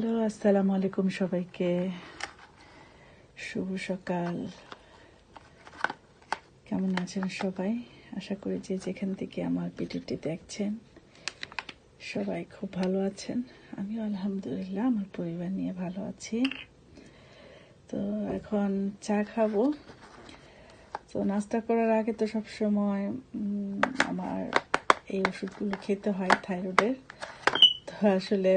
Hello আসসালামু আলাইকুম সবাইকে। শুভ সকাল। কেমন আছেন সবাই? আশা করি যে যেখান থেকে আমার ভিডিওটি দেখছেন সবাই খুব ভালো আছেন। আমিও আলহামদুলিল্লাহ আমার পরিবার নিয়ে ভালো আছি। তো এখন চা খাব। তো নাস্তা করার আগে তো সবসময় উম, আমার এই ওষুধগুলো খেতে হয় থাইরয়েডের। তো আসলে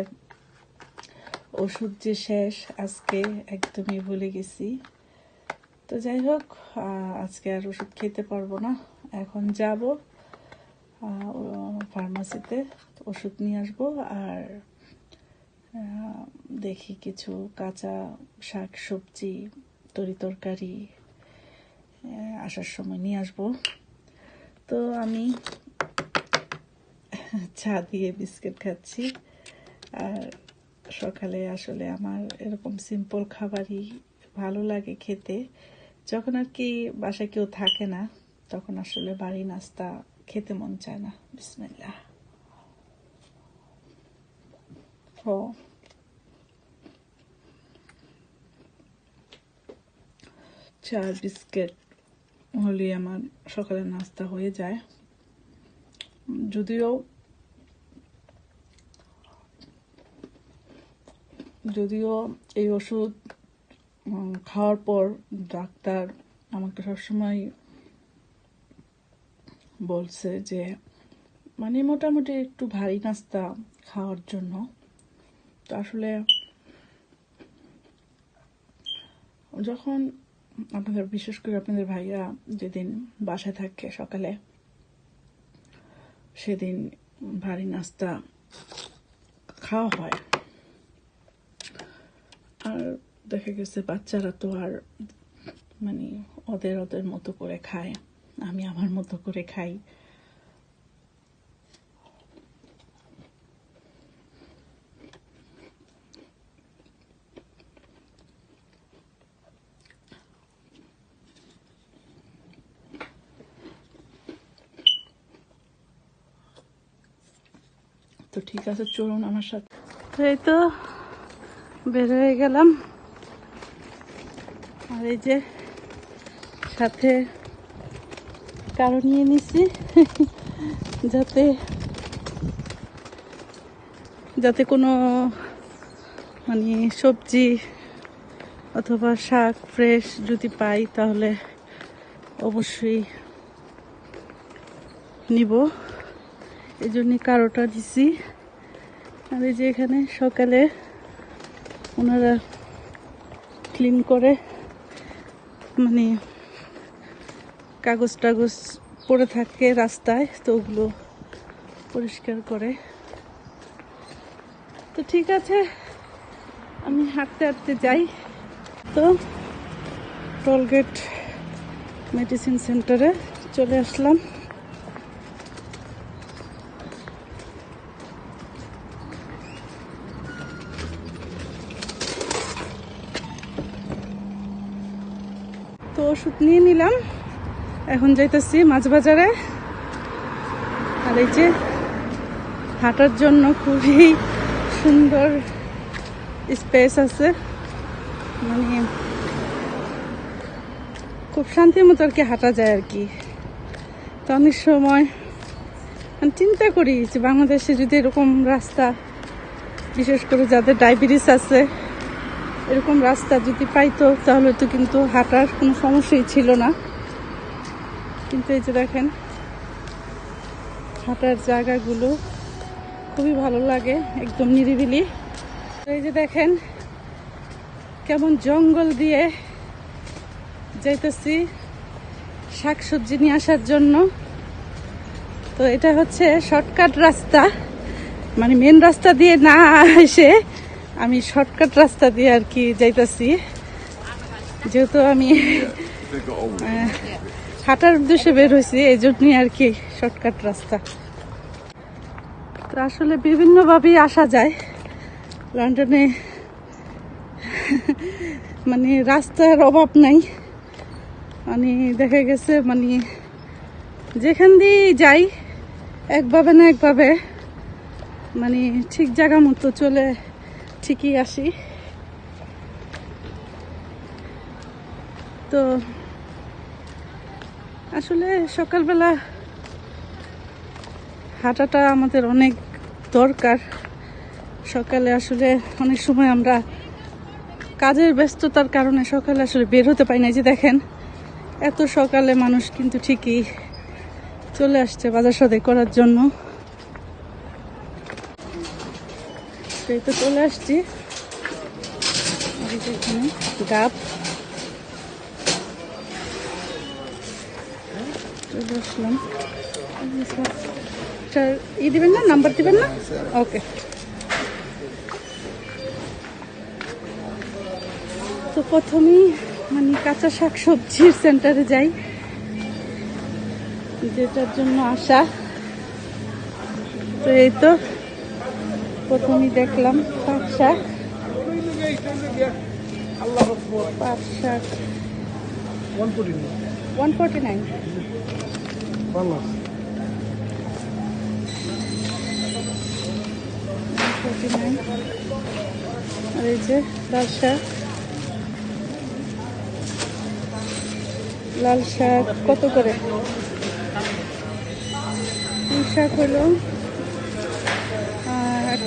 ওষুধ যে শেষ, আজকে একদমই ভুলে গেছি। তো যাই হোক আজকে আর ওষুধ খেতে পারব না। এখন যাব ফার্মাসিতে ওষুধ নিয়ে আসব আর দেখি কিছু কাঁচা শাক সবজি, তরি তরকারি আসার সময় নিয়ে আসব। তো আমি চা দিয়ে বিস্কিট খাচ্ছি আর সকালে আসলে আমার এরকম সিম্পল খাবারই ভালো লাগে খেতে। যখন আর কি বাসায় কেউ থাকে না, তখন আসলে বাড়ি নাস্তা খেতে মন চায় না। বিসমিল্লাহ। ও চা, বিস্কিট হলে আমার সকালে নাস্তা হয়ে যায়। যদিও যদিও এই ওষুধ খাওয়ার পর ডাক্তার আমাকে সবসময় বলছে যে মানে মোটামুটি একটু ভারী নাস্তা খাওয়ার জন্য। তো আসলে যখন আপনাদের, বিশেষ করে আপনাদের ভাইয়া যেদিন বাসায় থাকে সকালে, সেদিন ভারী নাস্তা খাওয়া হয়। আর দেখা গেছে বাচ্চারা তো আর মানে ওদের ওদের মতো করে খায়। আমি আমার মতো করে খাই। তো ঠিক আছে, চলুন আমার সাথে। তো বের হয়ে গেলাম। আর এই যে সাথে কারও নিয়ে নিছি, যাতে যাতে কোনো মানে সবজি অথবা শাক ফ্রেশ যদি পাই তাহলে অবশ্যই নিব। এই জন্যে কারোটা দিছি। আর এই যে এখানে সকালে ওনারা ক্লিন করে মানে কাগজ টাগজ পড়ে থাকে রাস্তায়, তো ওগুলো পরিষ্কার করে। তো ঠিক আছে, আমি হাঁটতে হাঁটতে যাই। তো টোলগেট মেডিসিন সেন্টারে চলে আসলাম। তো ওষুধ নিয়ে নিলাম। এখন যাইতেছি মাছ বাজারে আর এই যে হাঁটার জন্য খুবই সুন্দর স্পেস আছে। মানে খুব শান্তির মতো আর কি হাঁটা যায় আর কি। তো অনেক সময় আমি চিন্তা করি যে বাংলাদেশে যদি এরকম রাস্তা, বিশেষ করে যাদের ডায়াবেটিস আছে এরকম রাস্তা যদি পাইতো, তাহলে তো কিন্তু হাঁটার কোনো সমস্যাই ছিল না। কিন্তু এই যে দেখেন, হাঁটার জায়গাগুলো খুবই ভালো লাগে, একদম নিরিবিলি। এই যে দেখেন, কেমন জঙ্গল দিয়ে যাইতেছি শাকসবজি নিয়ে আসার জন্য। তো এটা হচ্ছে শর্টকাট রাস্তা মানে মেন রাস্তা দিয়ে না এসে আমি শর্টকাট রাস্তা দিয়ে আর কি যাইতাছি। যেহেতু আমি হাঁটার উদ্দেশ্যে বের হয়েছি এই জন্যই আর কি শর্টকাট রাস্তা। তো আসলে বিভিন্নভাবেই আসা যায়। লন্ডনে মানে রাস্তার অভাব নাই। মানে দেখা গেছে মানে যেখান দিয়েই যাই, একভাবে না একভাবে মানে ঠিক জায়গা মতো চলে ঠিক ঠিকই আসি। তো, আসলে সকালবেলা হাঁটাটা আমাদের অনেক দরকার। সকালে আসলে অনেক সময় আমরা কাজের ব্যস্ততার কারণে সকালে আসলে বের হতে পারি না। যে দেখেন, এত সকালে মানুষ কিন্তু ঠিকই চলে আসছে বাজার সদাই করার জন্য। সেই তো চলে আসছি। এই এখানে ডাব। চলে আসলাম। আচ্ছা ই দিবেন না? নাম্বার দিবেন না? ওকে। তো প্রথমেই মানে কাঁচা শাক সবজির সেন্টারে যাই, যেটার জন্য আসা তো এই তো। প্রথমেই দেখলাম পাট শাক। পাট শাক। ওয়ান ফোরটি নাইন আর এই যে লাল শাক। লাল শাক কত করে? শাক হলো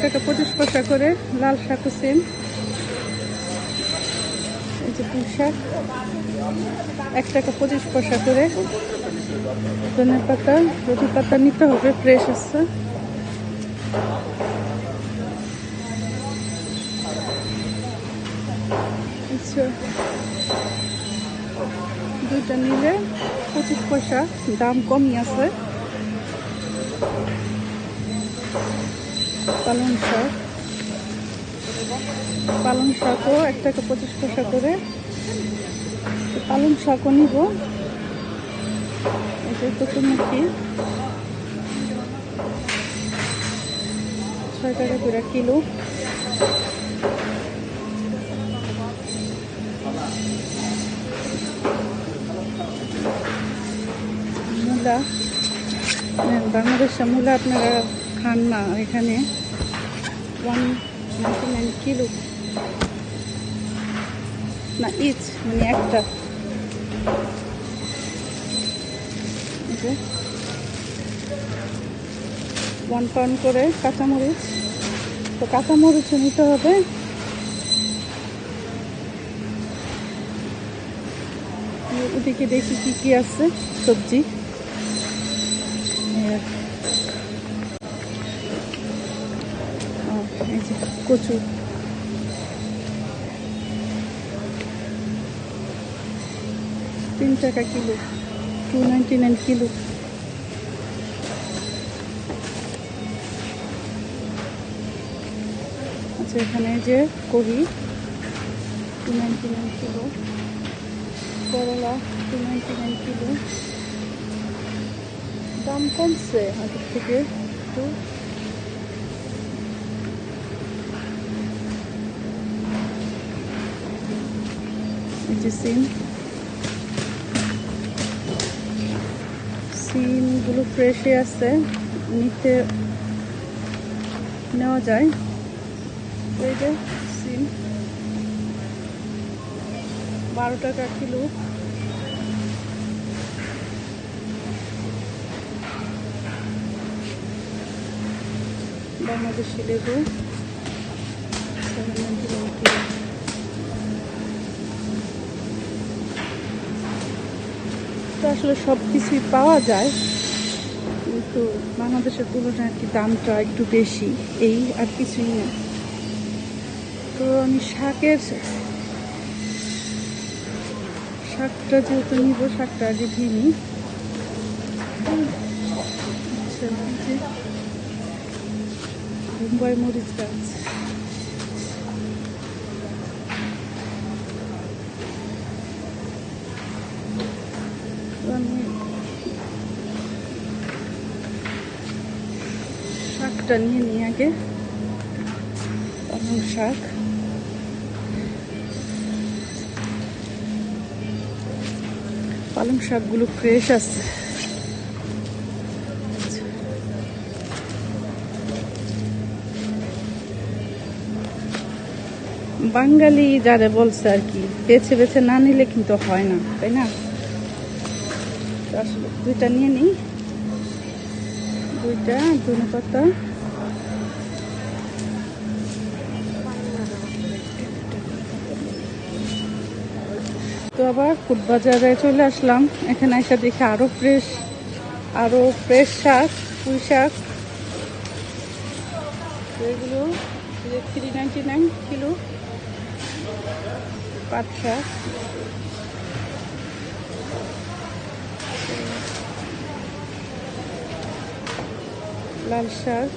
টাকা পঁচিশ পয়সা করে, লাল শাকও সেম যে শাক। এক টাকা পঁচিশ পয়সা করে। ধনের পাতা, রুটি পাতা নিতে হবে ফ্রেশ আছে। আচ্ছা। দুইটা নিলে পঁচিশ পয়সা, দাম কমই আছে। পালং শাক। পালং শাকও এক টাকা পঁচিশ পয়সা করে। পালং শাকও নিব। এটা চতুর্মুখী ছয় টাকা করে কিলো। মূলা। বাংলাদেশের মূলা আপনারা খান না এখানে। ওয়ান নাইনটি নাইন কিলো না ইচ মানে একটা ওয়ান পাউন্ড করে কাঁচামরিচ। তো কাঁচামরিচও নিতে হবে। ওদিকে দেখি কি কি আছে, সবজি। কচু তিন টাকা kilo two ninety nine kilo. আচ্ছা এখানে যে করি টু নাইনটি নাইন কিলো। করলা টু নাইনটি নাইন কিলো। দাম কমছে আগের থেকে একটু। সিম সিমগুলো ফ্রেশে আছে নিতে নেওয়া যায়। এই সিম বারো টাকা কিলো বাংলাদেশি লেবু নাইন কিলো তো আসলে সব কিছুই পাওয়া যায় কিন্তু বাংলাদেশের তুলনায় আর কি দামটা একটু বেশি এই আর কিছুই না। তো আমি শাকের শাকটা যেহেতু নিব শাকটা আগে ধুয়ে নিই। আচ্ছা, মুম্বাই মরিচ গাছ। শাকটা নিয়ে নিই আগে পালং শাক। পালং শাকগুলো ফ্রেশ আছে বাঙালি যারা বলছে আর কি, বেছে বেছে না নিলে কিন্তু হয় না, তাই না? দুইটা নিয়ে নিই। দুইটা ধনে পাতা তো আবার ফুড বাজারে চলে আসলাম। এখানে এসে দেখি আরও ফ্রেশ আরও ফ্রেশ শাক, পুঁই শাক। এগুলো থ্রি নাইনটি নাইন কিলো। পাট শাক। লাল শাক।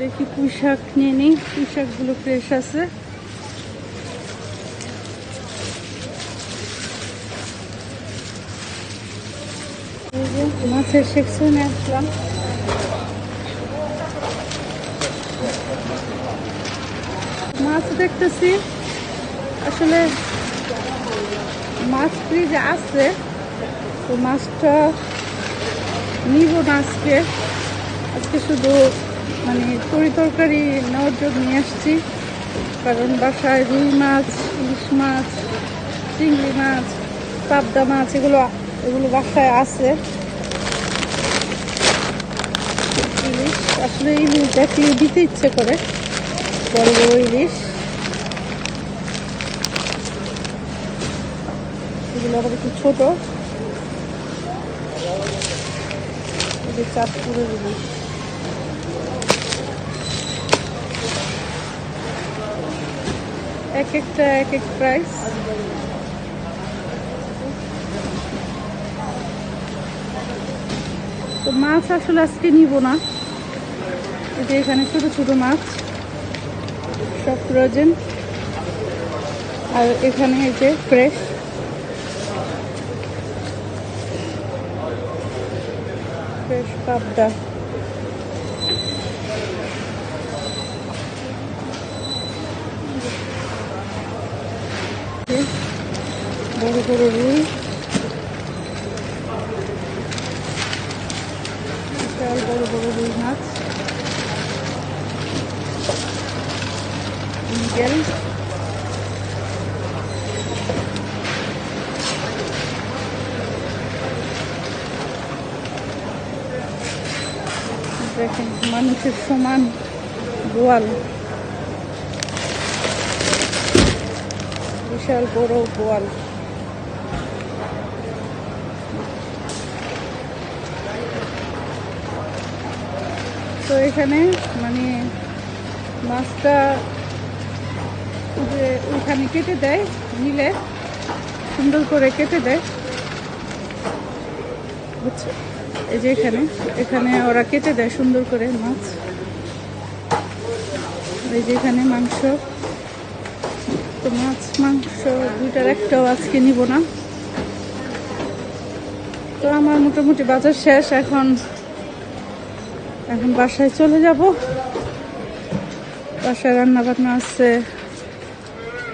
দেখি পুঁই নিয়ে নিই। পুঁই শাকগুলো ফ্রেশ আছে মাছের সেকশনে আসলাম। মাছ দেখতেছি। আসলে মাছ ফ্রিজে আছে। তো মাছটা নিব না আজকে। আজকে শুধু মানে তরি তরকারি নেওয়ার জন্য নিয়ে আসছি। কারণ বাসায় রুই মাছ, ইলিশ মাছ, চিংড়ি মাছ, পাবদা মাছ, এগুলো এগুলো বাসায় আছে। ইলিশ, আসলে ইলিশ দেখলে দিতে ইচ্ছে করে, বড় বড় ইলিশ। এগুলো আবার একটু ছোট। চাঁদপুরের ইলিশ। এক একটা, এক এক প্রাইস তো মাছ আসলে আজকে নিব না। যে এখানে ছোট ছোট মাছ। সব ফ্রোজেন আর এখানে এই যে ফ্রেশ ফ্রেশ পাবদা। বড় বড় রুই। বিশাল বড় বড় রুই মাছ। দেখেন, মানুষের সমান বোয়াল বিশাল বড় বোয়াল তো এখানে মানে মাছটা ওইখানে কেটে দেয়, নিলে সুন্দর করে কেটে দেয়। বুঝছ? এই যে এখানে এখানে ওরা কেটে দেয় সুন্দর করে মাছ। এই যে এখানে মাংস। তো মাছ, মাংস দুইটার একটাও আজকে নিব না। তো আমার মোটামুটি বাজার শেষ, এখন এখন বাসায় চলে যাব। বাসায় রান্না বান্না আছে।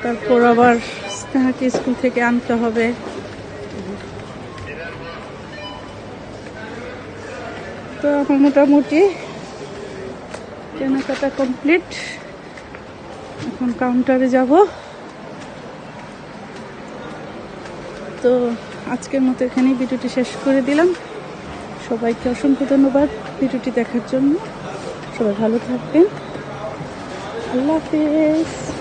তারপর আবার স্নেহাকে স্কুল থেকে আনতে হবে। তো আমার মোটামুটি কেনাকাটা কমপ্লিট। এখন কাউন্টারে যাব। তো আজকের মতো এখানেই ভিডিওটি শেষ করে দিলাম। সবাইকে অসংখ্য ধন্যবাদ। ভিডিওটি দেখার জন্য সবাই ভালো থাকবেন। আল্লাহ হাফিজ।